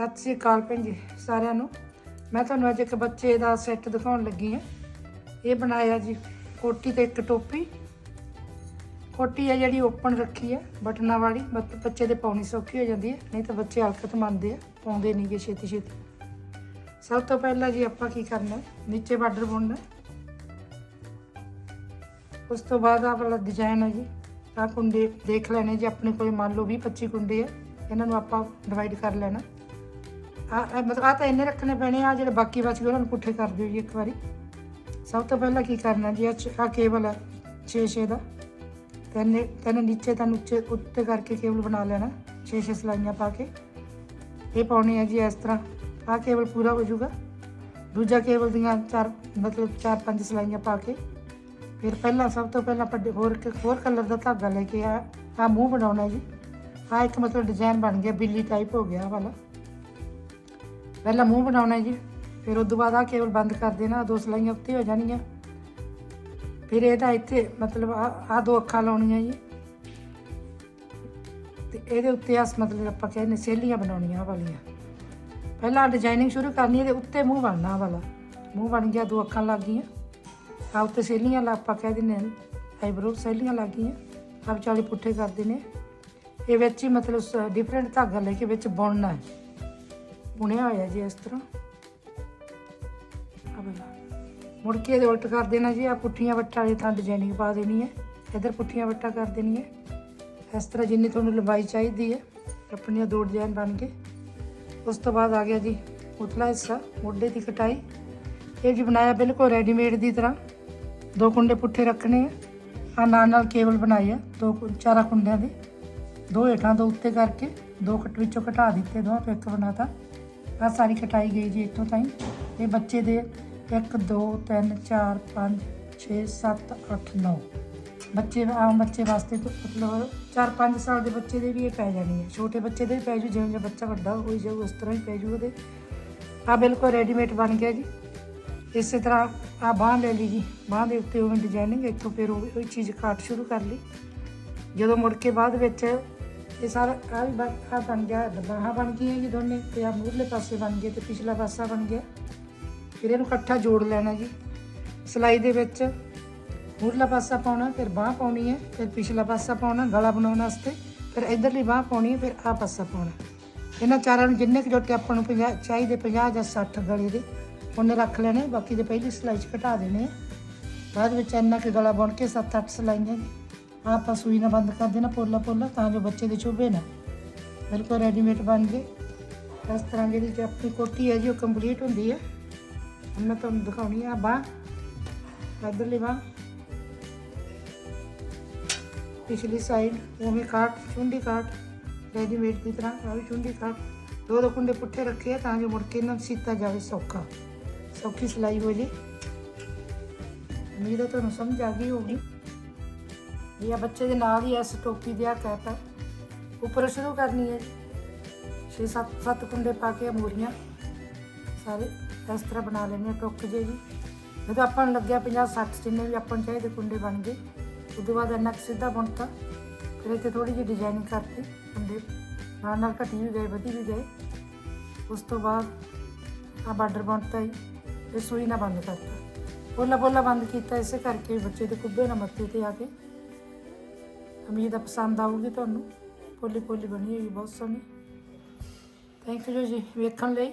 ਸਤਿ ਸ੍ਰੀ ਅਕਾਲ ਭੈਣ ਜੀ ਸਾਰਿਆਂ ਨੂੰ। ਮੈਂ ਤੁਹਾਨੂੰ ਅੱਜ ਇੱਕ ਬੱਚੇ ਦਾ ਸੈੱਟ ਦਿਖਾਉਣ ਲੱਗੀ ਹਾਂ। ਇਹ ਬਣਾਇਆ ਜੀ ਕੋਟੀ ਤੇ ਇੱਕ ਟੋਪੀ। ਕੋਟੀ ਹੈ ਜਿਹੜੀ ਓਪਨ ਰੱਖੀ ਹੈ, ਬਟਨਾਂ ਵਾਲੀ। ਬੱਚੇ ਦੇ ਪਾਉਣੀ ਸੌਖੀ ਹੋ ਜਾਂਦੀ ਹੈ, ਨਹੀਂ ਤਾਂ ਬੱਚੇ ਹਲਕਤ ਮੰਨਦੇ ਆ, ਪਾਉਂਦੇ ਨਹੀਂਗੇ ਛੇਤੀ ਛੇਤੀ। ਸਭ ਤੋਂ ਪਹਿਲਾਂ ਜੀ ਆਪਾਂ ਕੀ ਕਰਨਾ ਨੀਚੇ ਬਾਰਡਰ ਬੁਣਨਾ ਉਸ ਤੋਂ ਬਾਅਦ ਆਹ ਵਾਲਾ ਡਿਜ਼ਾਈਨ ਹੈ ਜੀ। ਆਹ ਕੁੰਡੇ ਦੇਖ ਲੈਣੇ ਜੀ, ਆਪਣੇ ਕੋਲ ਮੰਨ ਲਓ 20 25 ਕੁੰਡੇ ਆ ਇਹਨਾਂ ਨੂੰ ਆਪਾਂ ਡਿਵਾਈਡ ਕਰ ਲੈਣਾ। ਮਤਲਬ ਆ ਤਾਂ ਇੰਨੇ ਰੱਖਣੇ ਪੈਣੇ ਆ, ਜਿਹੜੇ ਬਾਕੀ ਬਚ ਗਏ, ਉਹਨਾਂ ਨੂੰ ਪੁੱਠੇ ਕਰ ਦਿਓ ਜੀ ਇੱਕ ਵਾਰੀ। ਸਭ ਤੋਂ ਪਹਿਲਾਂ ਕੀ ਕਰਨਾ ਜੀ, ਆ ਕੇਬਲ ਹੈ 6 6 ਦਾ। ਤਿੰਨ ਤਿੰਨ ਨੀਚੇ ਤਾਂ ਉੱਚੇ, ਉੱਤੇ ਕਰਕੇ ਕੇਬਲ ਬਣਾ ਲੈਣਾ 6 6 ਸਲਾਈਆਂ ਪਾ ਕੇ। ਇਹ ਪਾਉਣੀ ਹੈ ਜੀ ਇਸ ਤਰ੍ਹਾਂ, ਆ ਕੇਬਲ ਪੂਰਾ ਹੋ ਜਾਊਗਾ। ਦੂਜਾ ਕੇਬਲ ਦੀਆਂ ਚਾਰ, ਮਤਲਬ ਚਾਰ ਪੰਜ ਸਲਾਈਆਂ ਪਾ ਕੇ। ਫਿਰ ਪਹਿਲਾਂ, ਸਭ ਤੋਂ ਪਹਿਲਾਂ ਆਪਾਂ ਡ- ਹੋਰ ਕ- ਹੋਰ ਕਲਰ ਦਾ ਧਾਗਾ ਲੈ ਕੇ ਆ ਆ ਮੂੰਹ ਬਣਾਉਣਾ ਜੀ। ਆ ਇੱਕ ਮਤਲਬ ਡਿਜ਼ਾਈਨ ਬਣ ਗਿਆ, ਬਿੱਲੀ ਟਾਈਪ ਹੋ ਗਿਆ ਆਹ ਵਾਲਾ। ਪਹਿਲਾਂ ਮੂੰਹ ਬਣਾਉਣਾ ਜੀ, ਫਿਰ ਉਸ ਤੋਂ ਬਾਅਦ ਆ ਕੇਵਲ ਬੰਦ ਕਰ ਦੇਣਾ ਦੋ ਸਲਾਈਆਂ ਉੱਤੇ ਹੋ ਜਾਣੀਆਂ। ਫਿਰ ਇਹਦਾ ਇੱਥੇ ਮਤਲਬ ਆ ਦੋ ਅੱਖਾਂ ਲਾਉਣੀਆਂ ਜੀ। ਤੇ ਇਹਦੇ ਉੱਤੇ ਆ ਮਤਲਬ ਆਪਾਂ ਕਹਿੰਦੇ ਸੇਲੀਆਂ ਬਣਾਉਣੀਆਂ ਵਾਲੀਆਂ। ਪਹਿਲਾਂ ਡਿਜ਼ਾਈਨਿੰਗ ਸ਼ੁਰੂ ਕਰਨੀ ਇਹਦੇ ਉੱਤੇ ਮੂੰਹ ਬਣਨਾ ਵਾਲਾ। ਮੂੰਹ ਬਣ ਗਿਆ, ਦੋ ਅੱਖਾਂ ਲੱਗ ਗਈਆਂ। ਆ ਉੱਤੇ ਸੇਲੀਆਂ ਲਾ, ਆਪਾਂ ਕਹਿ ਦਿੰਦੇ ਹਾਂ ਆਈਬ੍ਰੋ ਸੇਲੀਆਂ ਲੱਗ ਗਈਆਂ। ਆ ਵਿਚਾਲੇ ਪੁੱਠੇ ਕਰਦੇ ਨੇ ਇਹ ਵਿੱਚ ਹੀ ਮਤਲਬ ਡਿਫਰੈਂਟ ਧਾਗਾ ਲੈ ਕੇ ਵਿੱਚ ਬੁਣਨਾ ਹੈ। ਬੁਣਿਆ ਹੋਇਆ ਜੀ ਇਸ ਤਰ੍ਹਾਂ। ਆ ਬਣਾ ਮੁੜ ਕੇ ਇਹਦੇ ਉਲਟ ਕਰ ਦੇਣਾ ਜੀ ਆ ਪੁੱਠੀਆਂ ਵੱਟਾਂ ਵਾਲੀ ਥਾਂ ਡਿਜ਼ਾਈਨਿੰਗ ਪਾ ਦੇਣੀ ਹੈ। ਇਧਰ ਪੁੱਠੀਆਂ ਵੱਟਾਂ ਕਰ ਦੇਣੀ ਹੈ। ਇਸ ਤਰ੍ਹਾਂ ਜਿੰਨੀ ਤੁਹਾਨੂੰ ਲੰਬਾਈ ਚਾਹੀਦੀ ਹੈ, ਆਪਣੀਆਂ ਦੋ ਡਿਜ਼ਾਈਨ ਬਣ ਕੇ। ਉਸ ਤੋਂ ਬਾਅਦ ਆ ਗਿਆ ਜੀ ਉਤਲਾ ਹਿੱਸਾ, ਮੋਢੇ ਦੀ ਕਟਾਈ। ਇਹ ਜੀ ਬਣਾਇਆ ਬਿਲਕੁਲ ਰੈਡੀਮੇਡ ਦੀ ਤਰ੍ਹਾਂ। ਦੋ ਕੁੰਡੇ ਪੁੱਠੇ ਰੱਖਣੇ ਆ। ਆ ਨਾਲ ਨਾਲ ਕੇਬਲ ਬਣਾਏ ਆ, ਦੋ ਕੁ- ਚਾਰਾਂ ਕੁੰਡਿਆਂ ਦੇ। ਦੋ ਹੇਠਾਂ ਦੋ ਉੱਤੇ ਕਰਕੇ ਦੋ ਕਟ ਵਿੱਚੋਂ ਘਟਾ ਦਿੱਤੇ ਦੋ ਤੋਂ ਇੱਕ ਬਣਾਤਾ। ਆ ਸਾਰੀ ਕਟਾਈ ਗਈ ਜੀ ਇੱਥੋਂ ਤਾਈਂ। ਇਹ ਬੱਚੇ ਦੇ 1 2 3 4 5 6 7 8 9 ਬੱਚੇ ਆਮ ਬੱਚੇ ਵਾਸਤੇ ਤਾਂ ਮਤਲਬ 4-5 ਸਾਲ ਦੇ ਬੱਚੇ ਦੇ ਵੀ ਇਹ ਪੈ ਜਾਣੀ ਹੈ ਛੋਟੇ ਬੱਚੇ ਦੇ ਵੀ ਪੈ ਜੂ, ਜਿਵੇਂ ਜਿਵੇਂ ਬੱਚਾ ਵੱਡਾ ਹੋਈ ਜਾਊ, ਉਸ ਤਰ੍ਹਾਂ ਹੀ ਪੈ ਜੂ ਉਹਦੇ। ਆ ਬਿਲਕੁਲ ਰੈਡੀਮੇਡ ਬਣ ਗਿਆ ਜੀ। ਇਸੇ ਤਰ੍ਹਾਂ ਆ ਬਾਂਹ ਲੈ ਲਈ ਜੀ। ਬਾਂਹ ਦੇ ਉੱਤੇ ਉਹ ਡਿਜ਼ਾਈਨਿੰਗ ਇੱਥੋਂ ਫਿਰ ਉਹ ਚੀਜ਼ ਕਾਟ ਸ਼ੁਰੂ ਕਰ ਲਈ। ਜਦੋਂ ਮੁੜ ਕੇ ਬਾਅਦ ਵਿੱਚ ਇਹ ਸਾਰਾ ਆ ਵੀ ਬਣ ਆਹ ਬਣ ਗਿਆ ਬਾਹਾਂ ਬਣ ਗਈਆਂ ਜੀ ਦੋਨੇ, ਤੇ ਆ ਮੂਹਰਲੇ ਪਾਸੇ ਬਣ ਗਏ ਤੇ ਪਿਛਲਾ ਪਾਸਾ ਬਣ ਗਿਆ। ਫਿਰ ਇਹਨੂੰ ਇਕੱਠਾ ਜੋੜ ਲੈਣਾ ਜੀ। ਸਿਲਾਈ ਦੇ ਵਿੱਚ ਮੂਹਰਲਾ ਪਾਸਾ ਪਾਉਣਾ, ਫਿਰ ਬਾਹ ਪਾਉਣੀ ਹੈ, ਫਿਰ ਪਿਛਲਾ ਪਾਸਾ ਪਾਉਣਾ, ਗਲਾ ਬਣਾਉਣ ਵਾਸਤੇ। ਫਿਰ ਇਧਰਲੀ ਬਾਹ ਪਾਉਣੀ ਹੈ, ਫਿਰ ਆ ਪਾਸਾ ਪਾਉਣਾ। ਇਹਨਾਂ ਚਾਰਾਂ ਨੂੰ ਜਿੰਨੇ ਕੁ ਜੋਟੇ ਆਪਾਂ ਨੂੰ 50 ਚਾਹੀਦੇ 50 ਜਾਂ 60 ਗਲੇ ਦੇ, ਉਹਨੇ ਰੱਖ ਲੈਣੇ, ਬਾਕੀ ਦੇ ਪਹਿਲੀ ਸਿਲਾਈ 'ਚ ਘਟਾ ਦੇਣੇ ਆ। ਬਾਅਦ ਵਿੱਚ ਇੰਨਾ ਕੁ ਗਲਾ ਬਣ ਕੇ 7-8 ਸਿਲਾਈਆਂ ਆਪਾਂ ਸੂਈ ਨਾਲ ਬੰਦ ਕਰ ਦੇਣਾ ਪੋਲਾ ਪੋਲਾ ਤਾਂ ਜੋ ਬੱਚੇ ਦੇ ਚੁਭੇ ਨਾ। ਬਿਲਕੁਲ ਰੈਡੀਮੇਡ ਬਣ ਗਏ। ਇਸ ਤਰ੍ਹਾਂ ਜਿਹੜੀ ਆਪਣੀ ਕੋਟੀ ਹੈ ਜੀ, ਉਹ ਕੰਪਲੀਟ ਹੁੰਦੀ ਹੈ। ਹੁਣ ਮੈਂ ਤੁਹਾਨੂੰ ਦਿਖਾਉਣੀ ਆ ਬਾਹ। ਇਧਰਲੀ ਬਾਹ। ਪਿਛਲੀ ਸਾਈਡ ਉਵੇਂ ਕਾਟ ਚੁੰਡੀ ਕਾਟ ਰੈਡੀਮੇਡ ਦੀ ਤਰ੍ਹਾਂ ਆ ਵੀ ਚੁੰਡੀ ਕਾਟ ਦੋ ਦੋ ਕੁੰਡੇ ਪੁੱਠੇ ਰੱਖੇ ਆ ਤਾਂ ਜੋ ਮੁੜ ਕੇ ਇਹਨਾਂ ਨੂੰ ਸੀਤਾ ਜਾਵੇ ਸੌਖਾ। ਸੌਖੀ ਸਿਲਾਈ ਹੋ ਜੇ। ਉਮੀਦ ਹੈ ਤੁਹਾਨੂੰ ਸਮਝ ਆ ਗਈ ਹੋਊਗੀ। ਇਹ ਆ ਬੱਚੇ ਦੇ ਨਾਲ ਹੀ ਇਸ ਟੋਪੀ ਦੇ ਆ ਕੈਪ ਹੈ। ਉੱਪਰ ਸ਼ੁਰੂ ਕਰਨੀ ਹੈ। 6-7 ਸੱਤ ਕੁੰਡੇ ਪਾ ਕੇ ਮੂਰੀਆਂ ਸਾਰੇ ਇਸ ਤਰ੍ਹਾਂ ਬਣਾ ਲੈਣੇ ਆ ਟੁੱਕ ਜੇ ਜੀ। ਜਦੋਂ ਆਪਾਂ ਨੂੰ ਲੱਗਿਆ 50-60 ਜਿੰਨੇ ਵੀ ਆਪਾਂ ਨੂੰ ਚਾਹੀਦੇ ਕੁੰਡੇ ਬਣ ਗਏ ਉਸ ਤੋਂ ਬਾਅਦ ਇੰਨਾ ਕੁ ਸਿੱਧਾ ਬੁਣਤਾ ਫਿਰ ਇੱਥੇ ਥੋੜੀ ਜਿਹੀ ਡਿਜ਼ਾਈਨਿੰਗ ਕਰਤੀ, ਕੁੰਡੇ ਨਾਲ ਨਾਲ ਘਟੀ ਵੀ ਗਏ, ਵਧੀ ਵੀ ਗਏ। ਉਸ ਤੋਂ ਬਾਅਦ ਆ ਬਾਰਡਰ ਬਣਤਾ ਹੀ ਫਿਰ ਸੂਈ ਨਾਲ ਬੰਦ ਕਰਤਾ। ਪੋਲਾ ਪੋਲਾ ਬੰਦ ਕੀਤਾ, ਇਸੇ ਕਰਕੇ ਬੱਚੇ ਦੇ ਕੁੱਬੇ ਨਾ ਮੱਥੇ ਤੇ ਆ ਕੇ ਉਮੀਦ ਆ ਪਸੰਦ ਆਊਗੀ ਤੁਹਾਨੂੰ। ਪੋਲੀ ਪੋਲੀ ਬਣੀ ਹੋਈ ਬਹੁਤ ਸੋਹਣੀ। ਥੈਂਕ ਯੂ ਜੀ, ਵੇਖਣ ਲਈ।